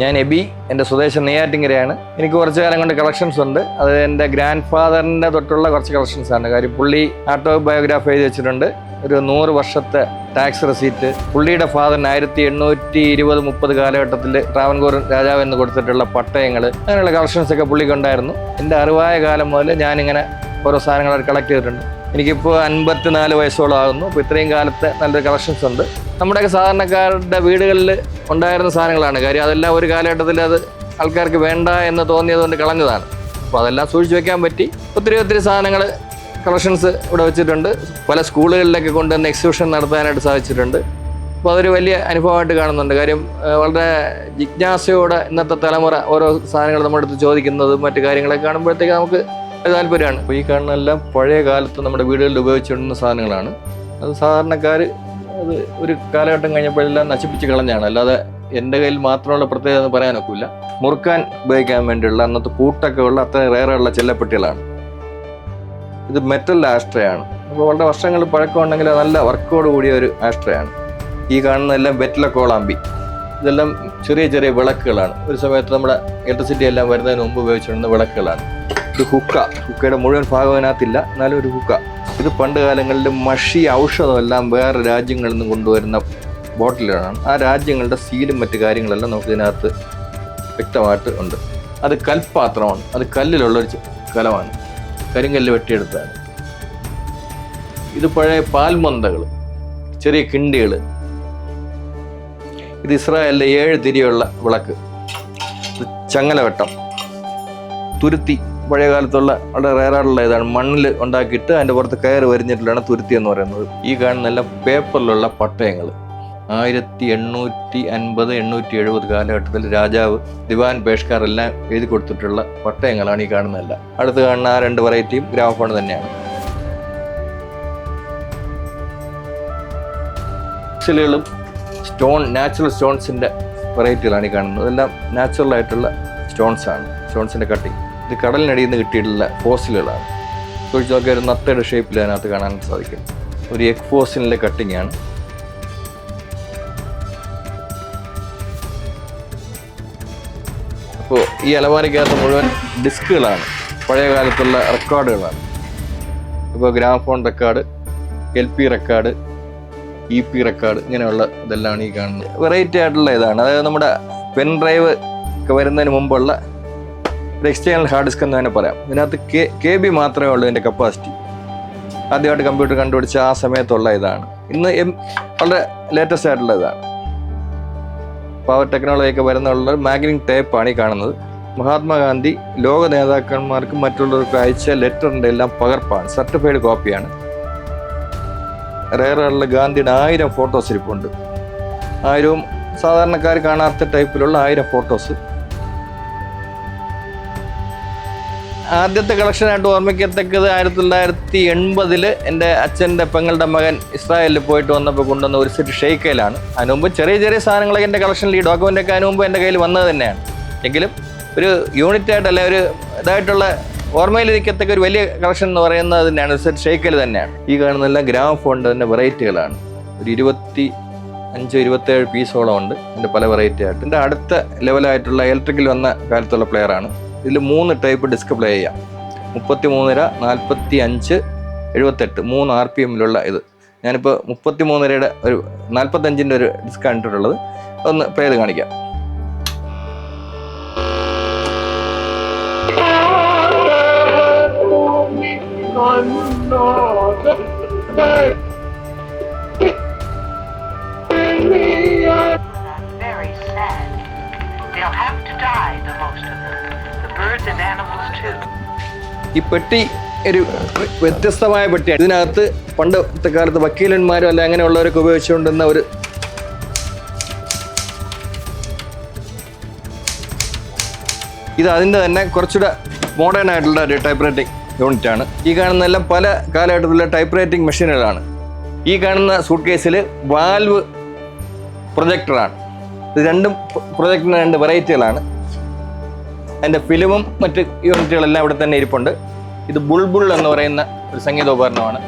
ഞാൻ എബി എന്റെ സ്വദേശം നെയ്യാറ്റിങ്കരയാണ്. എനിക്ക് കുറച്ച് കാലം കൊണ്ട് കളക്ഷൻസ് ഉണ്ട്. അത് എന്റെ ഗ്രാൻഡ് ഫാദറിന്റെ തൊട്ടുള്ള കുറച്ച് കളക്ഷൻസ് ആണ്. കാര്യം പുള്ളി ഓട്ടോബയോഗ്രാഫ് എഴുതി വെച്ചിട്ടുണ്ട്. ഒരു നൂറ് വർഷത്തെ ടാക്സ് റെസീറ്റ് പുള്ളിയുടെ ഫാദറിന് ആയിരത്തി എണ്ണൂറ്റി ഇരുപത് മുപ്പത് കാലഘട്ടത്തിൽ ട്രാവൻകൂർ രാജാവ് എന്ന് കൊടുത്തിട്ടുള്ള പട്ടയങ്ങൾ. അങ്ങനെയുള്ള കളക്ഷൻസ് ഒക്കെ പുള്ളിക്കുണ്ടായിരുന്നു. എന്റെ അറിവായ കാലം മുതൽ ഞാനിങ്ങനെ ഓരോ സാധനങ്ങൾ കളക്ട് ചെയ്തിട്ടുണ്ട്. എനിക്കിപ്പോൾ അൻപത്തിനാല് വയസ്സോളം ആകുന്നു അപ്പോൾ ഇത്രയും കാലത്തെ നല്ലൊരു കളക്ഷൻസ് ഉണ്ട്. നമ്മുടെയൊക്കെ സാധാരണക്കാരുടെ വീടുകളിൽ ഉണ്ടായിരുന്ന സാധനങ്ങളാണ്. കാര്യം അതെല്ലാം ഒരു കാലഘട്ടത്തിൽ അത് ആൾക്കാർക്ക് വേണ്ട എന്ന് തോന്നിയതുകൊണ്ട് കളഞ്ഞതാണ്. അപ്പോൾ അതെല്ലാം സൂക്ഷിച്ച് വെക്കാൻ പറ്റി. ഒത്തിരി ഒത്തിരി സാധനങ്ങൾ കളക്ഷൻസ് ഇവിടെ വെച്ചിട്ടുണ്ട്. പല സ്കൂളുകളിലൊക്കെ കൊണ്ടുവന്ന് എക്സിബിഷൻ നടത്താനായിട്ട് സാധിച്ചിട്ടുണ്ട്. അപ്പോൾ അതൊരു വലിയ അനുഭവമായിട്ട് കാണുന്നുണ്ട്. കാര്യം വളരെ ജിജ്ഞാസയോടെ ഇന്നത്തെ തലമുറ ഓരോ സാധനങ്ങൾ നമ്മുടെ അടുത്ത് ചോദിക്കുന്നതും മറ്റു കാര്യങ്ങളൊക്കെ കാണുമ്പോഴത്തേക്ക് നമുക്ക് താല്പര്യമാണ്. അപ്പോൾ ഈ കാണുന്ന എല്ലാം പഴയ കാലത്ത് നമ്മുടെ വീടുകളിൽ ഉപയോഗിച്ചുകൊണ്ടിരുന്ന സാധനങ്ങളാണ്. അത് സാധാരണക്കാർ അത് ഒരു കാലഘട്ടം കഴിഞ്ഞപ്പോഴെല്ലാം നശിപ്പിച്ച് കളഞ്ഞാണ്. അല്ലാതെ എന്റെ കയ്യിൽ മാത്രമുള്ള പ്രത്യേകത എന്ന് പറയാനൊക്കില്ല. മുറുക്കാൻ ഉപയോഗിക്കാൻ വേണ്ടിയുള്ള അന്നത്തെ പൂട്ടൊക്കെ ഉള്ള അത്ര റേറുള്ള ചെല്ലപ്പെട്ടികളാണ്. ഇത് മെറ്റൽ ആസ്ട്രയാണ് അപ്പോൾ വളരെ വർഷങ്ങൾ പഴക്കമുണ്ടെങ്കിൽ നല്ല വർക്കോട് കൂടിയ ഒരു ആസ്ട്രയാണ് ഈ കാണുന്നതെല്ലാം വെറ്റില കോളാമ്പി. ഇതെല്ലാം ചെറിയ ചെറിയ വിളക്കുകളാണ്. ഒരു സമയത്ത് നമ്മുടെ ഇലക്ട്രിസിറ്റി എല്ലാം വരുന്നതിന് മുമ്പ് ഉപയോഗിച്ചിരുന്ന വിളക്കുകളാണ്. ഇത് ഹുക്ക. ഹുക്കയുടെ മുഴുവൻ ഭാഗം അതിനകത്തില്ല. എന്നാലും ഒരു ഹുക്ക. ഇത് പണ്ട് കാലങ്ങളിൽ മഷി ഔഷധമെല്ലാം വേറെ രാജ്യങ്ങളിൽ നിന്ന് കൊണ്ടുവരുന്ന ബോട്ടിലുകളാണ് ആ രാജ്യങ്ങളുടെ സീലും മറ്റു കാര്യങ്ങളെല്ലാം നമുക്ക് ഇതിനകത്ത് വ്യക്തമായിട്ട് ഉണ്ട്. അത് കൽപാത്രമാണ്. അത് കല്ലിലുള്ള ഒരു കലമാണ്. കരിങ്കല്ല് വെട്ടിയെടുത്താണ് ഇത് പഴയ പാൽമന്തകൾ ചെറിയ കിണ്ടികൾ ഇത് ഇസ്രായേലിലെ ഏഴ് തിരിയുള്ള വിളക്ക്. ചങ്ങലവട്ടം. തുരുത്തി. പഴയ കാലത്തുള്ള വളരെ റേറായിട്ടുള്ള ഇതാണ്. മണ്ണിൽ ഉണ്ടാക്കിയിട്ട് അതിന്റെ പുറത്ത് കയർ വരിഞ്ഞിട്ടുള്ളതാണ് തുരുത്തി എന്ന് പറയുന്നത്. ഈ കാണുന്നല്ല പേപ്പറിലുള്ള പട്ടയങ്ങൾ. ആയിരത്തി എണ്ണൂറ്റി അൻപത് എണ്ണൂറ്റി എഴുപത് കാലഘട്ടത്തിൽ രാജാവ് ദിവാൻ പേഷ്കാർ എല്ലാം എഴുതി കൊടുത്തിട്ടുള്ള പട്ടയങ്ങളാണ് ഈ കാണുന്നതല്ല. അടുത്ത് കാണുന്ന ആ രണ്ട് വെറൈറ്റിയും ഗ്രാമഫോൺ തന്നെയാണ്. ചിലകളും സ്റ്റോൺ നാച്ചുറൽ സ്റ്റോൺസിന്റെ വെറൈറ്റികളാണ് ഈ കാണുന്നത്. ഇതെല്ലാം നാച്ചുറൽ ആയിട്ടുള്ള സ്റ്റോൺസ് ആണ്. സ്റ്റോൺസിന്റെ കട്ടിങ് ഇത് കടലിനടിയിൽ നിന്ന് കിട്ടിയിട്ടുള്ള ഫോസിലുകളാണ് ചോദിച്ചു നോക്കിയാൽ ഒരു നത്തയുടെ ഷേപ്പിൽ അതിനകത്ത് കാണാൻ സാധിക്കും. ഒരു എഗ് ഫോസിലിന്റെ കട്ടിങ് ആണ്. അപ്പോൾ ഈ അലമാരിക്കകത്ത് മുഴുവൻ ഡിസ്കുകളാണ്. പഴയ കാലത്തുള്ള റെക്കോർഡുകളാണ്. ഇപ്പോൾ gramophone record L P record E P record ഇങ്ങനെയുള്ള ഇതെല്ലാം ഈ കാണുന്നത്. വെറൈറ്റി ആയിട്ടുള്ള ഇതാണ്. അതായത് നമ്മുടെ പെൻ ഡ്രൈവ് ഒക്കെ വരുന്നതിന് മുമ്പുള്ള ഒരു എക്സ്റ്റേണൽ ഹാർഡ് ഡിസ്ക് എന്ന് തന്നെ പറയാം. ഇതിനകത്ത് കെ കെ ബി മാത്രമേ ഉള്ളൂ ഇതിന്റെ കപ്പാസിറ്റി ആദ്യമായിട്ട് കമ്പ്യൂട്ടർ കണ്ടുപിടിച്ച ആ സമയത്തുള്ള ഇതാണ്. ഇന്ന് എം വളരെ ലേറ്റസ്റ്റ് ആയിട്ടുള്ള ഇതാണ്. പവർ ടെക്നോളജി ഒക്കെ വരുന്നുള്ള മാഗ്നിങ് ടേപ്പാണ് ഈ കാണുന്നത്. മഹാത്മാഗാന്ധി ലോക നേതാക്കന്മാർക്കും മറ്റുള്ളവർക്കും അയച്ച ലെറ്ററിന്റെ എല്ലാം പകർപ്പാണ്. സർട്ടിഫൈഡ് കോപ്പിയാണ് റേറുള്ള ഗാന്ധിയുടെ ആയിരം ഫോട്ടോസ് ഇരിപ്പുണ്ട്. ആയിരവും സാധാരണക്കാർ കാണാത്ത ടൈപ്പിലുള്ള ആയിരം ഫോട്ടോസ് ആദ്യത്തെ കളക്ഷനായിട്ട് ഓർമ്മിക്കത്തക്കത് ആയിരത്തി തൊള്ളായിരത്തി എൺപതിൽ എന്റെ അച്ഛന്റെ പെങ്ങളുടെ മകൻ ഇസ്രായേലിൽ പോയിട്ട് വന്നപ്പോൾ കൊണ്ടുവന്ന ഒരു സെറ്റ് ഷെയ്ക്കയിലാണ്. അതിനു മുമ്പ് ചെറിയ ചെറിയ സാധനങ്ങളൊക്കെ എന്റെ കളക്ഷനിൽ ഈ ഡോക്യുമെന്റ് ഒക്കെ അതിന് മുമ്പ് എന്റെ കയ്യിൽ വന്നത് തന്നെയാണ്. എങ്കിലും ഒരു യൂണിറ്റ് ആയിട്ടല്ല ഒരു ഇതായിട്ടുള്ള ഓർമ്മയിലിരിക്കത്തക്ക ഒരു വലിയ കളക്ഷൻ എന്ന് പറയുന്നത് തന്നെയാണ് സെറ്റ് ഷെയ്ക്കൽ തന്നെയാണ്. ഈ കാണുന്നതെല്ലാം ഗ്രാമഫോണിന്റെ തന്നെ വെറൈറ്റികളാണ്. ഒരു ഇരുപത്തി അഞ്ച് ഇരുപത്തേഴ് പീസോളം ഉണ്ട്. അതിന്റെ പല വെറൈറ്റി ആയിട്ട്. എന്റെ അടുത്ത ലെവലായിട്ടുള്ള ഇലക്ട്രിക്കിൽ വന്ന കാലത്തുള്ള പ്ലെയറാണ് ഇതിൽ മൂന്ന് ടൈപ്പ് ഡിസ്ക് പ്ലേ ചെയ്യാം. മുപ്പത്തി മൂന്നര നാൽപ്പത്തി അഞ്ച് എഴുപത്തെട്ട്. മൂന്ന് ആർ പി എമ്മിലുള്ള ഇത്. ഞാനിപ്പോൾ മുപ്പത്തി മൂന്നരയുടെ ഒരു നാൽപ്പത്തഞ്ചിന്റെ ഒരു ഡിസ്ക് കണ്ടിട്ടുള്ളത് ഒന്ന് പ്ലേ ചെയ്ത് കാണിക്കാം. very ഈ പെട്ടി ഒരു വ്യത്യസ്തമായ പെട്ടിയാണ്. ഇതിനകത്ത് പണ്ടത്തെ കാലത്ത് വക്കീലന്മാരും അല്ല അങ്ങനെയുള്ളവരൊക്കെ ഉപയോഗിച്ചുകൊണ്ടിരുന്ന ഒരു ഇത് അതിന്റെ തന്നെ കുറച്ചുകൂടെ മോഡേൺ ആയിട്ടുള്ള ഒരു ടൈപ്പ് റൈറ്റിംഗ് യൂണിറ്റ് ആണ്. ഈ കാണുന്നതെല്ലാം പല കാലഘട്ടത്തിലുള്ള ടൈപ്പ് റൈറ്റിംഗ് മെഷീനുകളാണ് ഈ കാണുന്ന സൂട്ട് കേസിൽ വാൽവ് പ്രൊജക്ടറാണ് ഇത് രണ്ടും പ്രൊജക്ടറിന് രണ്ട് വെറൈറ്റികളാണ് അതിന്റെ ഫിലിമും മറ്റ് യൂണിറ്റുകളെല്ലാം ഇവിടെ തന്നെ ഇരിപ്പുണ്ട്. ഇത് ബുൾബുൾ എന്ന് പറയുന്ന ഒരു സംഗീതോപകരണമാണ്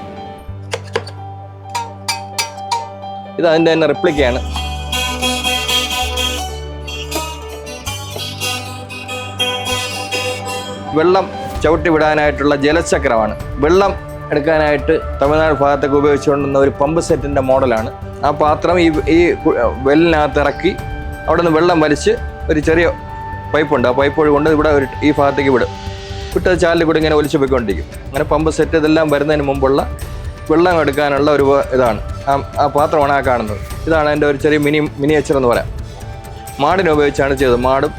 ഇത് അതിന്റെ തന്നെ റിപ്ലിക്കയാണ് വെള്ളം ചവിട്ടി വിടാനായിട്ടുള്ള ജലചക്രമാണ്. വെള്ളം എടുക്കാനായിട്ട് തമിഴ്നാട് ഭാഗത്തൊക്കെ ഉപയോഗിച്ചുകൊണ്ടിരുന്ന ഒരു പമ്പ് സെറ്റിന്റെ മോഡലാണ്. ആ പാത്രം ഈ ഈ വെല്ലിനകത്ത് ഇറക്കി അവിടെ നിന്ന് വെള്ളം വലിച്ച് ഒരു ചെറിയ പൈപ്പുണ്ട്. ആ പൈപ്പ് വഴി കൊണ്ട് ഇവിടെ ഒരു ഈ ഭാഗത്തേക്ക് വിടും. വിട്ടത് ചാലിൽ കൂടി ഇങ്ങനെ ഒലിച്ചു പോയിക്കൊണ്ടിരിക്കും. അങ്ങനെ പമ്പ് സെറ്റ് ഇതെല്ലാം വരുന്നതിന് മുമ്പുള്ള വെള്ളം എടുക്കാനുള്ള ഒരു ഇതാണ്. ആ പാത്രമാണ് ആ കാണുന്നത്. ഇതാണ് എന്റെ ഒരു ചെറിയ മിനി മിനിയേച്ചർ എന്ന് പറയാം. മാടിനെ ഉപയോഗിച്ചാണ് ചെയ്തത്. മാടും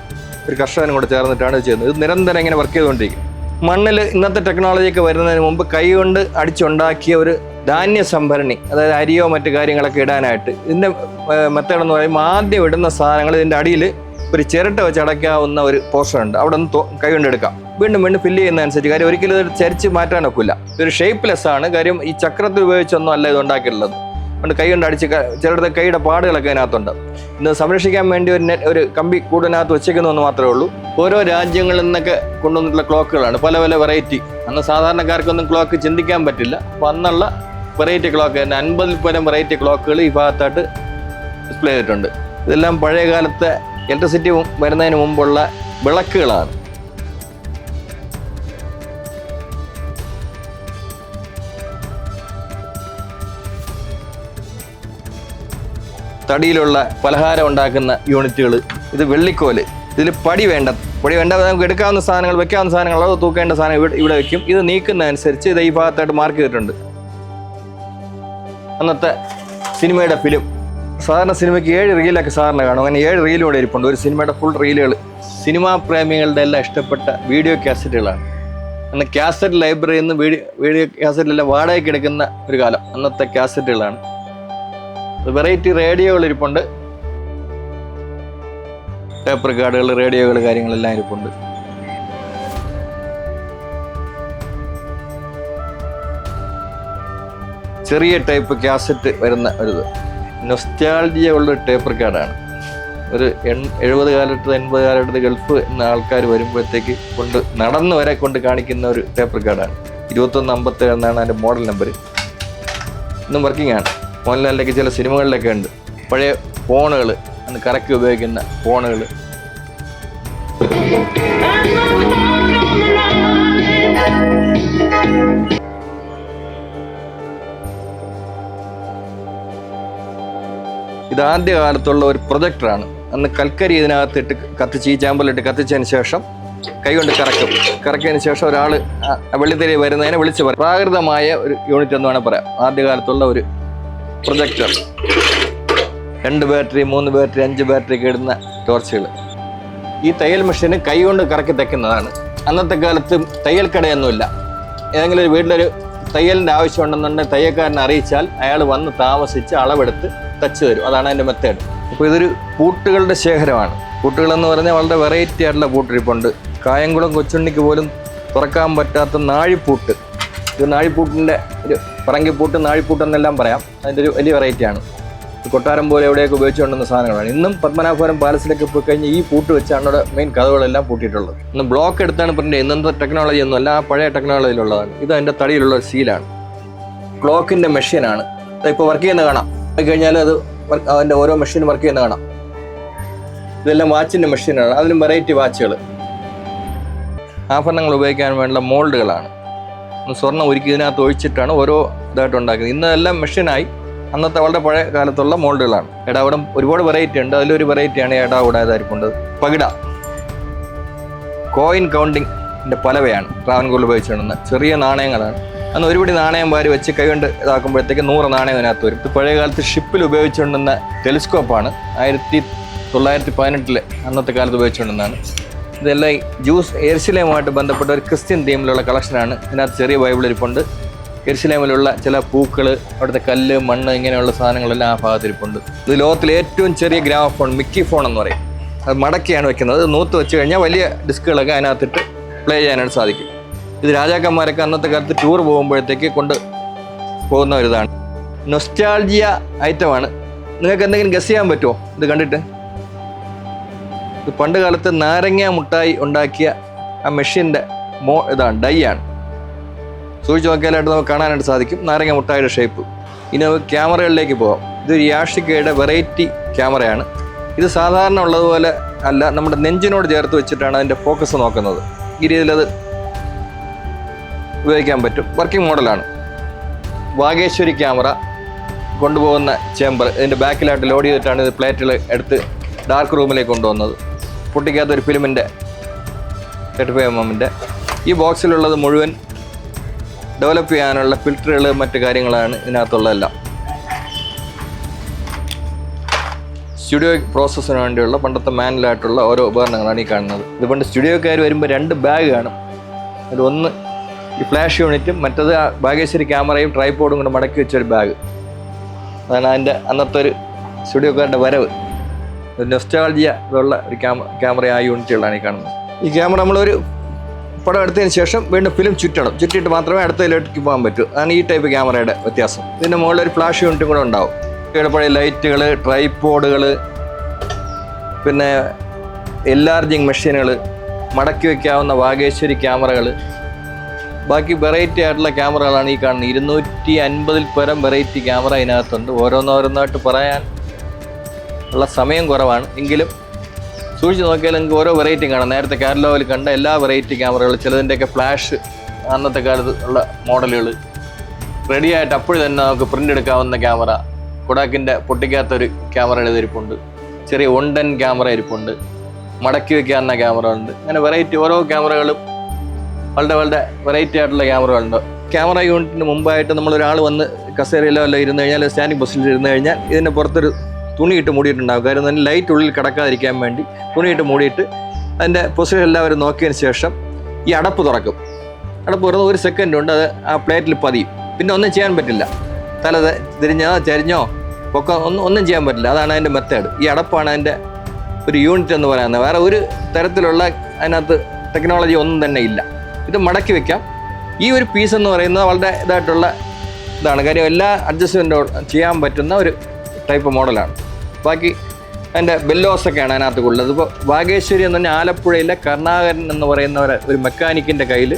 ഒരു കർഷകനും കൂടെ ചേർന്നിട്ടാണ് ചെയ്യുന്നത്. ഇത് നിരന്തരം ഇങ്ങനെ വർക്ക് ചെയ്തുകൊണ്ടിരിക്കും. മണ്ണിൽ ഇന്നത്തെ ടെക്നോളജിയൊക്കെ വരുന്നതിന് മുമ്പ് കൈകൊണ്ട് അടിച്ചുണ്ടാക്കിയ ഒരു ധാന്യ സംഭരണി അതായത് അരിയോ മറ്റു കാര്യങ്ങളൊക്കെ ഇടാനായിട്ട് ഇതിന്റെ മെത്തേഡ് എന്ന് പറയുമ്പോൾ ആദ്യം ഇടുന്ന സാധനങ്ങൾ ഇതിന്റെ അടിയിൽ ഒരു ചിരട്ട വെച്ച് അടയ്ക്കാവുന്ന ഒരു പോർഷൻ ഉണ്ട്. അവിടെ നിന്ന് തോ- കൈ കൊണ്ട് എടുക്കാം. വീണ്ടും വീണ്ടും ഫില്ല് ചെയ്യുന്നതനുസരിച്ച് കാര്യം ഒരിക്കലും ഇത് ചരിച്ച് മാറ്റാൻ ഒക്കില്ല. ഇതൊരു ഷേപ്പ്ലെസ് ആണ്. കാര്യം ഈ ചക്രത്തിൽ ഉപയോഗിച്ചൊന്നും അല്ല ഇത് ഉണ്ടാക്കിയിട്ടുള്ളത്. അതുകൊണ്ട് കൈ കൊണ്ട് അടിച്ച് ചിലടത്ത് കൈയുടെ പാടുകളൊക്കെ അതിനകത്തുണ്ട്. ഇന്ന് സംരക്ഷിക്കാൻ വേണ്ടി ഒരു നെറ്റ് ഒരു കമ്പി കൂടിനകത്ത് വെച്ചേക്കുന്നു മാത്രമേ ഉള്ളൂ. ഓരോ രാജ്യങ്ങളിൽ നിന്നൊക്കെ കൊണ്ടുവന്നിട്ടുള്ള ക്ലോക്കുകളാണ്. പല പല വെറൈറ്റി അന്ന് സാധാരണക്കാർക്കൊന്നും ക്ലോക്ക് ചിന്തിക്കാൻ പറ്റില്ല. അപ്പം അന്നുള്ള വെറൈറ്റി ക്ലോക്ക് തന്നെ അൻപതിൽ പരം വെറൈറ്റി ക്ലോക്കുകൾ ഈ ഭാഗത്തായിട്ട് ഡിസ്പ്ലേ ചെയ്തിട്ടുണ്ട്. ഇതെല്ലാം പഴയ കാലത്തെ ഇലക്ട്രിസിറ്റി വരുന്നതിന് മുമ്പുള്ള വിളക്കുകളാണ്. തടിയിലുള്ള പലഹാരം ഉണ്ടാക്കുന്ന യൂണിറ്റുകൾ ഇത് വെള്ളിക്കോൽ. ഇതിൽ പടി വേണ്ട പടി വേണ്ട നമുക്ക് എടുക്കാവുന്ന സാധനങ്ങൾ വെക്കാവുന്ന സാധനങ്ങൾ അതോ തൂക്കേണ്ട സാധനം ഇവിടെ ഇവിടെ വെക്കും. ഇത് നീക്കുന്നതനുസരിച്ച് ഇത് ഈ ഭാഗത്തായിട്ട് മാർക്ക് ചെയ്തിട്ടുണ്ട്. അന്നത്തെ സിനിമയുടെ ഫിലിം സാധാരണ സിനിമയ്ക്ക് ഏഴ് റീലൊക്കെ സാധാരണ കാണും. അങ്ങനെ ഏഴ് റീലൂടെ ഇരിപ്പുണ്ട്. ഒരു സിനിമയുടെ ഫുൾ റീലുകൾ സിനിമാ പ്രേമികളുടെ എല്ലാം ഇഷ്ടപ്പെട്ട വീഡിയോ കാസറ്റുകളാണ്. അന്ന് കാസറ്റ് ലൈബ്രറിയിൽ നിന്ന് വീഡിയോ വീഡിയോ കാസറ്റിലെല്ലാം വാടകയ്ക്ക് എടുക്കുന്ന ഒരു കാലം. അന്നത്തെ കാസറ്റുകളാണ്. വെറൈറ്റി റേഡിയോകൾ ഇരിപ്പുണ്ട്. പേപ്പർ കാർഡുകൾ റേഡിയോകൾ കാര്യങ്ങളെല്ലാം ഇരിപ്പുണ്ട്. ചെറിയ ടൈപ്പ് കാസറ്റ് വരുന്ന ഒരു നൊസ്റ്റാൾജിയ ഉള്ള ടേപ്പർ കാർഡാണ് ഒരു എൺ എഴുപത് കാലത്ത് എൺപത് കാലത്ത് ഗൾഫ് എന്ന ആൾക്കാർ വരുമ്പോഴത്തേക്ക് കൊണ്ട് നടന്നു വരെ കൊണ്ട് കാണിക്കുന്ന ഒരു ടേപ്പർ കാർഡാണ് ഇരുപത്തൊന്ന് അമ്പത്തേഴ് എന്നാണ് അതിന്റെ മോഡൽ നമ്പർ ഇന്നും വർക്കിംഗ് ആണ്. മോഹൻലാലിന്റെയൊക്കെ ചില സിനിമകളിലൊക്കെ ഉണ്ട്. പഴയ ഫോണുകൾ അന്ന് കറക്കി ഉപയോഗിക്കുന്ന ഫോണുകൾ ഇത് ആദ്യ കാലത്തുള്ള ഒരു പ്രൊജക്ടറാണ്. അന്ന് കൽക്കരി ഇതിനകത്തിട്ട് കത്തിച്ച് ഈ ചാമ്പലിട്ട് കത്തിച്ചതിന് ശേഷം കൈകൊണ്ട് കറക്കും. കറക്കിയതിന് ശേഷം ഒരാൾ വെള്ളിത്തിരി വരുന്നതിനെ വിളിച്ച് പറയും. പ്രാകൃതമായ ഒരു യൂണിറ്റ് എന്ന് വേണമെങ്കിൽ പറയാം. ആദ്യകാലത്തുള്ള ഒരു പ്രൊജക്ടർ. രണ്ട് ബാറ്ററി മൂന്ന് ബാറ്ററി അഞ്ച് ബാറ്ററി ഒക്കെ ഇടുന്ന ടോർച്ചുകൾ. ഈ തയ്യൽ മെഷീന് കൈകൊണ്ട് കറക്കി തയ്ക്കുന്നതാണ്. അന്നത്തെ കാലത്ത് തയ്യൽ കടയൊന്നുമില്ല. ഏതെങ്കിലും ഒരു വീട്ടിലൊരു തയ്യലിന്റെ ആവശ്യമുണ്ടെന്നുണ്ടെങ്കിൽ തയ്യൽക്കാരനെ അറിയിച്ചാൽ അയാൾ വന്ന് താമസിച്ച് അളവെടുത്ത് തച്ച് തരും അതാണ് അതിന്റെ മെത്തേഡ് അപ്പോൾ ഇതൊരു പൂട്ടുകളുടെ ശേഖരമാണ്. പൂട്ടുകളെന്ന് പറഞ്ഞാൽ വളരെ വെറൈറ്റി ആയിട്ടുള്ള പൂട്ടിരിപ്പുണ്ട്. കായംകുളം കൊച്ചുണ്ണിക്ക് പോലും തുറക്കാൻ പറ്റാത്ത നാഴിപ്പൂട്ട്. ഇത് നാഴിപ്പൂട്ടിന്റെ ഒരു പറങ്കിപ്പൂട്ട് നാഴിപ്പൂട്ട് എന്നെല്ലാം പറയാം. അതിന്റെ ഒരു വലിയ വെറൈറ്റിയാണ് കൊട്ടാരം പോലെ എവിടെയൊക്കെ ഉപയോഗിച്ചുകൊണ്ടുന്ന സാധനങ്ങളാണ്. ഇന്നും പത്മനാഭപുരം പാലസിലൊക്കെ പോയി കഴിഞ്ഞ് ഈ പൂട്ട് വെച്ചാണ് ഇവിടെ മെയിൻ കഥകളെല്ലാം പൂട്ടിയിട്ടുള്ളത്. ഇന്ന് ബ്ലോക്ക് എടുത്താണ് പ്രിന്റ് ഇന്നത്തെ ടെക്നോളജി ഒന്നും അല്ല ആ പഴയ ടെക്നോളജിയിലുള്ളതാണ് ഇത് അതിന്റെ തടിയിലുള്ള ഒരു സീലാണ് ക്ലോക്കിന്റെ മെഷീനാണ് ഇപ്പോൾ വർക്ക് ചെയ്യുന്ന കാണാം. കഴിഞ്ഞാൽ അത് അതിന്റെ ഓരോ മെഷീൻ വർക്ക് ചെയ്യുന്ന കാണാം. ഇതെല്ലാം വാച്ചിന്റെ മെഷീനാണ് അതിലും വെറൈറ്റി വാച്ചുകൾ ആഭരണങ്ങൾ ഉപയോഗിക്കാൻ വേണ്ട മോൾഡുകളാണ് സ്വർണം ഒരുക്കി ഇതിനകത്ത് ഒഴിച്ചിട്ടാണ് ഓരോ ഇതായിട്ട് ഉണ്ടാക്കുന്നത്. ഇന്നെല്ലാം മെഷീനായി അന്നത്തെ വളരെ പഴയ കാലത്തുള്ള മോൾഡുകളാണ് എടാവിടം ഒരുപാട് വെറൈറ്റി ഉണ്ട്. അതിലൊരു വെറൈറ്റിയാണ് എടാവിടാതായിരിക്കുന്നത് പകിട. കോയിൻ കൗണ്ടിങ്ങിന്റെ പലവയാണ്. ട്രാവൻകൂർ ഉപയോഗിച്ചിടുന്ന ചെറിയ നാണയങ്ങളാണ്. അന്ന് ഒരുപടി നാണയം വാരി വെച്ച് കൈകൊണ്ട് ഇതാക്കുമ്പോഴത്തേക്ക് നൂറ് നാണയം അതിനകത്ത് വരും. പഴയ കാലത്ത് ഷിപ്പിൽ ഉപയോഗിച്ചുകൊണ്ടിരുന്ന ടെലിസ്കോപ്പാണ്. ആയിരത്തി തൊള്ളായിരത്തി പതിനെട്ടിൽ അന്നത്തെ കാലത്ത് ഉപയോഗിച്ചുകൊണ്ടിരുന്നതാണ്. ഇതെല്ലാം ജ്യൂസ് ജൂസ് എരിശിലയുമായിട്ട് ബന്ധപ്പെട്ട ഒരു ക്രിസ്ത്യൻ തീമിലുള്ള കളക്ഷനാണ്. ഇതിനകത്ത് ചെറിയ ബൈബിൾ ഇരിപ്പുണ്ട്. എരിശിലേമിലുള്ള ചില പൂക്കൾ അവിടുത്തെ കല്ല് മണ്ണ് ഇങ്ങനെയുള്ള സാധനങ്ങളെല്ലാം ആ ഭാഗത്ത് ഇരിപ്പുണ്ട് ഇത് ലോകത്തിലെ ഏറ്റവും ചെറിയ ഗ്രാമഫോൺ മിക്കി ഫോൺ എന്ന് പറയും. അത് മടക്കിയാണ് വെക്കുന്നത്. നൂത്ത് വെച്ച് കഴിഞ്ഞാൽ വലിയ ഡിസ്കുകളൊക്കെ അതിനകത്തിട്ട് പ്ലേ ചെയ്യാനായിട്ട് സാധിക്കും. ഇത് രാജാക്കന്മാരൊക്കെ അന്നത്തെ കാലത്ത് ടൂർ പോകുമ്പോഴത്തേക്ക് കൊണ്ട് പോകുന്ന ഒരു ഇതാണ്. നൊസ്റ്റാൾജിയ ഐറ്റമാണ് നിങ്ങൾക്ക് എന്തെങ്കിലും ഗസ് ചെയ്യാൻ പറ്റുമോ ഇത് കണ്ടിട്ട്? ഇത് പണ്ട് കാലത്ത് നാരങ്ങ മുട്ടായി ഉണ്ടാക്കിയ ആ മെഷീന്റെ മോ ഇതാണ് ഡൈ ആണ്. സൂക്ഷിച്ച് നോക്കിയാലായിട്ട് നമുക്ക് കാണാനായിട്ട് സാധിക്കും. നാരങ്ങ മുട്ടായിയുടെ ഷേപ്പ് ഇനി നമുക്ക് ക്യാമറകളിലേക്ക് പോകാം. ഇതൊരു യാഷിക്കയുടെ വെറൈറ്റി ക്യാമറയാണ്. ഇത് സാധാരണ ഉള്ളതുപോലെ അല്ല നമ്മുടെ നെഞ്ചിനോട് ചേർത്ത് വെച്ചിട്ടാണ് അതിന്റെ ഫോക്കസ് നോക്കുന്നത്. ഈ രീതിയിലത് ഉപയോഗിക്കാൻ പറ്റും. വർക്കിംഗ് മോഡലാണ് വാഗേശ്വരി ക്യാമറ കൊണ്ടുപോകുന്ന ചേമ്പർ ഇതിന്റെ ബാക്കിലായിട്ട് ലോഡ് ചെയ്തിട്ടാണ് ഇത് പ്ലേറ്റിൽ എടുത്ത് ഡാർക്ക് റൂമിലേക്ക് കൊണ്ടുവന്നത്. പൊട്ടിക്കാത്ത ഒരു ഫിലിമിന്റെ തേർട്ടി ഫൈവ് എം എമ്മിന്റെ ഈ ബോക്സിലുള്ളത് മുഴുവൻ ഡെവലപ്പ് ചെയ്യാനുള്ള ഫിൽറ്ററുകൾ മറ്റു കാര്യങ്ങളാണ് ഇതിനകത്തുള്ളതെല്ലാം. സ്റ്റുഡിയോ പ്രോസസ്സിന് വേണ്ടിയുള്ള പണ്ടത്തെ മാനുവലായിട്ടുള്ള ഓരോ ഉപകരണങ്ങളാണ് ഈ കാണുന്നത്. ഇത് പണ്ട് സ്റ്റുഡിയോക്കാർ വരുമ്പോൾ രണ്ട് ബാഗ് കാണും. അതിൽ ഒന്ന് ഈ ഫ്ലാഷ് യൂണിറ്റും മറ്റത് ബാഗേശ്വരി ക്യാമറയും ട്രൈപ്പോഡും കൊണ്ട് മടക്കി വെച്ചൊരു ബാഗ്. അതാണ് അതിന്റെ അന്നത്തെ ഒരു സ്റ്റുഡിയോക്കാരുടെ വരവ്. നെസ്റ്റാൾജിയ ഉള്ള ഒരു ക്യാമ ക്യാമറ ആ യൂണിറ്റുകളാണ് ഈ കാണുന്നത്. ഈ ക്യാമറ നമ്മളൊരു പടം എടുത്തതിന് ശേഷം വീണ്ടും ഫിലിം ചുറ്റണം. ചുറ്റിയിട്ട് മാത്രമേ അടുത്തതിലേക്ക് പോകാൻ പറ്റൂ. അതാണ് ഈ ടൈപ്പ് ക്യാമറയുടെ വ്യത്യാസം. ഇതിന്റെ മുകളിൽ ഒരു ഫ്ലാഷ് യൂണിറ്റും കൂടെ ഉണ്ടാവും. പഴയ ലൈറ്റുകൾ ട്രൈപ്പോഡുകൾ പിന്നെ എല്ലാർജിങ് മെഷീനുകൾ മടക്കി വയ്ക്കാവുന്ന വാഗേശ്വരി ക്യാമറകൾ ബാക്കി വെറൈറ്റി ആയിട്ടുള്ള ക്യാമറകളാണ് ഈ കാണുന്നത്. ഇരുന്നൂറ്റി അൻപതിൽ പരം വെറൈറ്റി ക്യാമറ ഇതിനകത്തുണ്ട് ഓരോന്നോരോന്നായിട്ട് പറയാൻ ഉള്ള സമയം കുറവാണ്. എങ്കിലും സൂക്ഷിച്ച് നോക്കിയാൽ നിങ്ങൾക്ക് ഓരോ വെറൈറ്റി കാണാം. നേരത്തെ കാറ്റലോഗിൽ കണ്ട എല്ലാ വെറൈറ്റി ക്യാമറകളും ചിലതിന്റെയൊക്കെ ഫ്ലാഷ് അന്നത്തെ കാലത്ത് ഉള്ള മോഡലുകൾ റെഡി ആയിട്ട് അപ്പോൾ തന്നെ നമുക്ക് പ്രിന്റ് എടുക്കാവുന്ന ക്യാമറ കൊടാക്കിന്റെ പൊട്ടിക്കാത്തൊരു ക്യാമറ ഇരിപ്പുണ്ട് ചെറിയ ഒണ്ടൻ ക്യാമറ ഇരിപ്പുണ്ട് മടക്കി വയ്ക്കാവുന്ന ക്യാമറ ഉണ്ട് അങ്ങനെ വെറൈറ്റി ഓരോ ക്യാമറകളും വളരെ വളരെ വെറൈറ്റി ആയിട്ടുള്ള ക്യാമറകളുണ്ട്. ക്യാമറ യൂണിറ്റിന് മുമ്പായിട്ട് നമ്മൾ ഒരാൾ വന്ന് കസേരയിലോ അല്ല ഇരുന്ന് കഴിഞ്ഞാൽ സ്റ്റാൻഡിംഗ് പൊസിഷനിൽ ഇരുന്ന് കഴിഞ്ഞാൽ ഇതിന്റെ പുറത്തൊരു തുണിയിട്ട് മൂടിയിട്ടുണ്ടാകും. കാര്യം തന്നെ ലൈറ്റ് ഉള്ളിൽ കിടക്കാതിരിക്കാൻ വേണ്ടി തുണിയിട്ട് മൂടിയിട്ട് അതിന്റെ പൊസിഷൻ എല്ലാവരും നോക്കിയതിന് ശേഷം ഈ അടപ്പ് തുറക്കും. അടപ്പ് തുറന്ന് ഒരു സെക്കൻഡ് ഉണ്ട് അത് ആ പ്ലേറ്റിൽ പതിയും. പിന്നെ ഒന്നും ചെയ്യാൻ പറ്റില്ല. തല തിരിഞ്ഞോ ചരിഞ്ഞോ ഒക്കെ ഒന്നും ഒന്നും ചെയ്യാൻ പറ്റില്ല. അതാണ് അതിന്റെ മെത്തേഡ് ഈ അടപ്പാണ് അതിന്റെ ഒരു യൂണിറ്റ് എന്ന് പറയുന്നത്. വേറെ ഒരു തരത്തിലുള്ള അതിനകത്ത് ടെക്നോളജി ഒന്നും തന്നെ ഇല്ല. ഇത് മടക്കി വെക്കാം. ഈ ഒരു പീസ് എന്ന് പറയുന്നത് വളരെ ഇതായിട്ടുള്ള ഇതാണ്. കാര്യം എല്ലാ അഡ്ജസ്റ്റ്മെന്റും ചെയ്യാൻ പറ്റുന്ന ഒരു ടൈപ്പ് മോഡലാണ് ബാക്കി അതിന്റെ ബെല്ലോസൊക്കെയാണ് അതിനകത്ത് കൂടുതൽ ഇപ്പോൾ വാഗേശ്വരി എന്ന് പറഞ്ഞാൽ ആലപ്പുഴയിലെ കർണാകരൻ എന്ന് പറയുന്ന ഒരു മെക്കാനിക്കിന്റെ കയ്യിൽ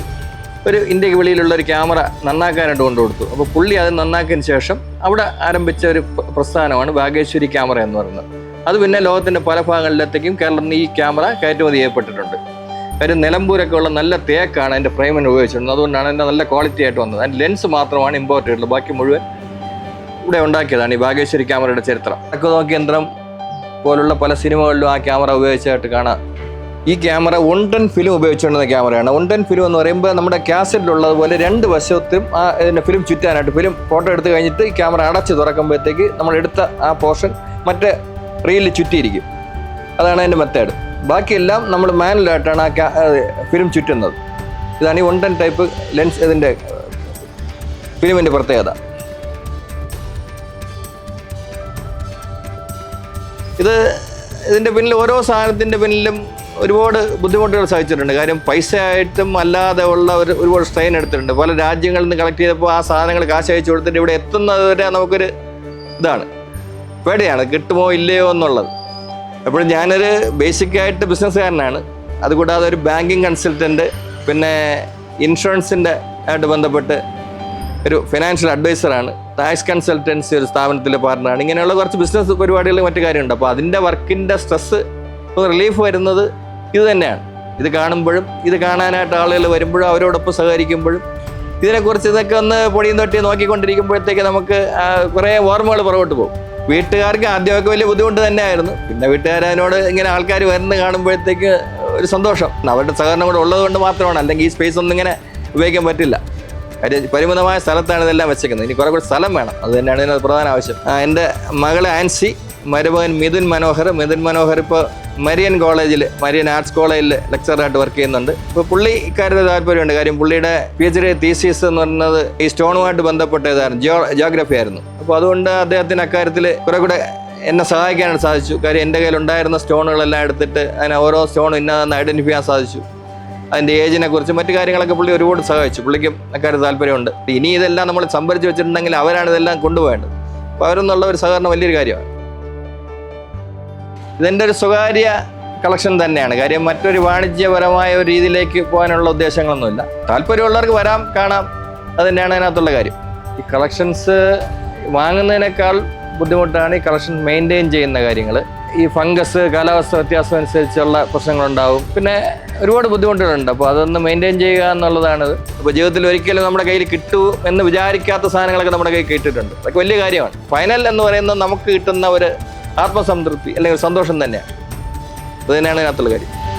ഒരു ഇന്ത്യയ്ക്ക് വെളിയിലുള്ള ഒരു ക്യാമറ നന്നാക്കാനായിട്ട് കൊണ്ടു കൊടുത്തു. അപ്പോൾ പുള്ളി അത് നന്നാക്കിയതിന് ശേഷം അവിടെ ആരംഭിച്ച ഒരു പ്രസ്ഥാനമാണ് വാഗേശ്വരി ക്യാമറ എന്ന് പറയുന്നത്. അത് പിന്നെ ലോകത്തിന്റെ പല ഭാഗങ്ങളിലത്തേക്കും കേരളത്തിൽ ഈ ക്യാമറ കയറ്റുമതി ചെയ്യപ്പെട്ടിട്ടുണ്ട്. കാര്യം നിലമ്പൂരൊക്കെ ഉള്ള നല്ല തേക്കാണ് അതിന്റെ ഫ്രെയിമിന് ഉപയോഗിച്ചിരുന്നത്. അതുകൊണ്ടാണ് അതിന്റെ നല്ല ക്വാളിറ്റി ആയിട്ട് വന്നത്. അതിന്റെ ലെൻസ് മാത്രമാണ് ഇമ്പോർട്ട് ബാക്കി മുഴുവൻ ഇവിടെ ഉണ്ടാക്കിയതാണ് ഈ ബാഗേശ്വരി ക്യാമറയുടെ ചരിത്രം. അതൊക്കെ നോക്കി യന്ത്രം പോലുള്ള പല സിനിമകളിലും ആ ക്യാമറ ഉപയോഗിച്ചായിട്ട് കാണാം. ഈ ക്യാമറ ഉണ്ടൻ ഫിലിം ഉപയോഗിച്ചുകൊണ്ടിരുന്ന ക്യാമറയാണ്. ഉണ്ടൻ ഫിലിം എന്ന് പറയുമ്പോൾ നമ്മുടെ കാസറ്റിലുള്ളതുപോലെ രണ്ട് വശത്തും ആ ഇതിന്റെ ഫിലിം ചുറ്റാനായിട്ട് ഫിലിം ഫോട്ടോ എടുത്ത് കഴിഞ്ഞിട്ട് ഈ ക്യാമറ അടച്ച് തുറക്കുമ്പോഴത്തേക്ക് നമ്മൾ എടുത്ത ആ പോർഷൻ മറ്റേ റീലിൽ ചുറ്റിയിരിക്കും. അതാണ് അതിന്റെ മെത്തേഡ് ബാക്കിയെല്ലാം നമ്മൾ മാനുവലായിട്ടാണ് ആ ഫിലിം ചുറ്റുന്നത്. ഇതാണ് ഈ വൺ ടെൻ ടൈപ്പ് ലെൻസ് ഇതിന്റെ ഫിലിമിന്റെ പ്രത്യേകത. ഇത് ഇതിന്റെ പിന്നിൽ ഓരോ സാധനത്തിന്റെ പിന്നിലും ഒരുപാട് ബുദ്ധിമുട്ടുകൾ സഹിച്ചിട്ടുണ്ട്. കാര്യം പൈസ ആയിട്ടും അല്ലാതെ ഉള്ള ഒരു ഒരുപാട് സ്ട്രെയിൻ എടുത്തിട്ടുണ്ട്. പല രാജ്യങ്ങളിൽ നിന്ന് കളക്ട് ചെയ്തപ്പോൾ ആ സാധനങ്ങൾ കാശ് അയച്ചു കൊടുത്തിട്ട് ഇവിടെ എത്തുന്നത് വരെ നമുക്കൊരു ഇതാണ്. പേടിയാണ്. കിട്ടുമോ ഇല്ലയോ എന്നുള്ളത്. എപ്പോഴും ഞാനൊരു ബേസിക്കായിട്ട് ബിസിനസ്സുകാരനാണ്. അതുകൂടാതെ ഒരു ബാങ്കിങ് കൺസൾട്ടന്റ് പിന്നെ ഇൻഷുറൻസിന്റെ ആയിട്ട് ബന്ധപ്പെട്ട് ഒരു ഫിനാൻഷ്യൽ അഡ്വൈസറാണ്. ടാക്സ് കൺസൾട്ടൻസി ഒരു സ്ഥാപനത്തിലെ പാർട്ണറാണ് ഇങ്ങനെയുള്ള കുറച്ച് ബിസിനസ് പരിപാടികൾ മറ്റു കാര്യമുണ്ട്. അപ്പോൾ അതിന്റെ വർക്കിന്റെ സ്ട്രെസ്സ് റിലീഫ് വരുന്നത് ഇത് തന്നെയാണ്. ഇത് കാണുമ്പോഴും ഇത് കാണാനായിട്ട് ആളുകൾ വരുമ്പോഴും അവരോടൊപ്പം സഹകരിക്കുമ്പോഴും ഇതിനെക്കുറിച്ച് ഇതൊക്കെ ഒന്ന് പൊടിയും തൊട്ടി നോക്കിക്കൊണ്ടിരിക്കുമ്പോഴത്തേക്ക് നമുക്ക് കുറേ ഓർമ്മകൾ പുറകോട്ട് പോകും. വീട്ടുകാർക്ക് ആദ്യമൊക്കെ വലിയ ബുദ്ധിമുട്ട് തന്നെയായിരുന്നു. പിന്നെ വീട്ടുകാരതിനോട് ഇങ്ങനെ ആൾക്കാർ വരുന്ന കാണുമ്പോഴത്തേക്ക് ഒരു സന്തോഷം. അവരുടെ സഹകരണം കൂടെ ഉള്ളത് കൊണ്ട് മാത്രമാണ്. അല്ലെങ്കിൽ ഈ സ്പേസ് ഒന്നും ഇങ്ങനെ ഉപയോഗിക്കാൻ പറ്റില്ല. പരിമിതമായ സ്ഥലത്താണ് ഇതെല്ലാം വെച്ചേക്കുന്നത്. ഇനി കുറേ കൂടി സ്ഥലം വേണം. അത് തന്നെയാണ് ഇതിനകത്ത് പ്രധാന ആവശ്യം. എന്റെ മകൾ ആൻസി മരുമകൻ മിഥുൻ മനോഹർ. മിഥുൻ മനോഹർ ഇപ്പോൾ മരിയൻ കോളേജിൽ മരിയൻ ആർട്സ് കോളേജിൽ ലെക്ചറായിട്ട് വർക്ക് ചെയ്യുന്നുണ്ട്. ഇപ്പോൾ പുള്ളി ഇക്കാര്യത്തിൽ താല്പര്യമുണ്ട്. കാര്യം പുള്ളിയുടെ പി എച്ച് ഡി തീസീസ് എന്ന് പറയുന്നത് ഈ സ്റ്റോണുമായിട്ട് ബന്ധപ്പെട്ടതായിരുന്നു ജിയോ ജോഗ്രഫി ആയിരുന്നു. അപ്പോൾ അതുകൊണ്ട് അദ്ദേഹത്തിന് അക്കാര്യത്തിൽ കുറെ കൂടെ എന്നെ സഹായിക്കാനായിട്ട് സാധിച്ചു. കാര്യം എന്റെ കയ്യിൽ ഉണ്ടായിരുന്ന സ്റ്റോണുകളെല്ലാം എടുത്തിട്ട് അതിനെ ഓരോ സ്റ്റോണും ഇന്നതെന്ന് ഐഡന്റിഫൈ ചെയ്യാൻ സാധിച്ചു. അതിന്റെ ഏജിനെ കുറിച്ച് മറ്റു കാര്യങ്ങളൊക്കെ പുള്ളി ഒരുപാട് സഹായിച്ചു. പുള്ളിക്കും അക്കാര്യം താല്പര്യമുണ്ട്. ഇനി ഇതെല്ലാം നമ്മൾ സംഭരിച്ച് വെച്ചിട്ടുണ്ടെങ്കിൽ അവരാണ് ഇതെല്ലാം കൊണ്ടുപോകേണ്ടത് അപ്പോൾ അവരെന്നുള്ള ഒരു സഹകരണം വലിയൊരു കാര്യമാണ്. ഇതെന്റെ ഒരു സ്വകാര്യ കളക്ഷൻ തന്നെയാണ്. കാര്യം മറ്റൊരു വാണിജ്യപരമായ ഒരു രീതിയിലേക്ക് പോകാനുള്ള ഉദ്ദേശങ്ങളൊന്നുമില്ല. താല്പര്യമുള്ളവർക്ക് വരാം കാണാം. അത് തന്നെയാണ് അതിനകത്തുള്ള കാര്യം. ഈ കളക്ഷൻസ് വാങ്ങുന്നതിനേക്കാൾ ബുദ്ധിമുട്ടാണ് ഈ കളക്ഷൻ മെയിന്റെയിൻ ചെയ്യുന്ന കാര്യങ്ങൾ ഈ ഫംഗസ് കാലാവസ്ഥ വ്യത്യാസം അനുസരിച്ചുള്ള പ്രശ്നങ്ങളുണ്ടാവും. പിന്നെ ഒരുപാട് ബുദ്ധിമുട്ടുകളുണ്ട്. അപ്പോൾ അതൊന്ന് മെയിന്റെയിൻ ചെയ്യുക എന്നുള്ളതാണ്. അപ്പോൾ ജീവിതത്തിൽ ഒരിക്കലും നമ്മുടെ കയ്യിൽ കിട്ടൂ എന്ന് വിചാരിക്കാത്ത സാധനങ്ങളൊക്കെ നമ്മുടെ കയ്യിൽ കിട്ടിയിട്ടുണ്ട് അതൊക്കെ വലിയ കാര്യമാണ്. ഫൈനൽ എന്ന് പറയുന്നത് നമുക്ക് കിട്ടുന്ന ഒരു ആത്മസംതൃപ്തി അല്ലെങ്കിൽ സന്തോഷം തന്നെയാണ്. അത് തന്നെയാണ് അതിനകത്തുള്ള കാര്യം.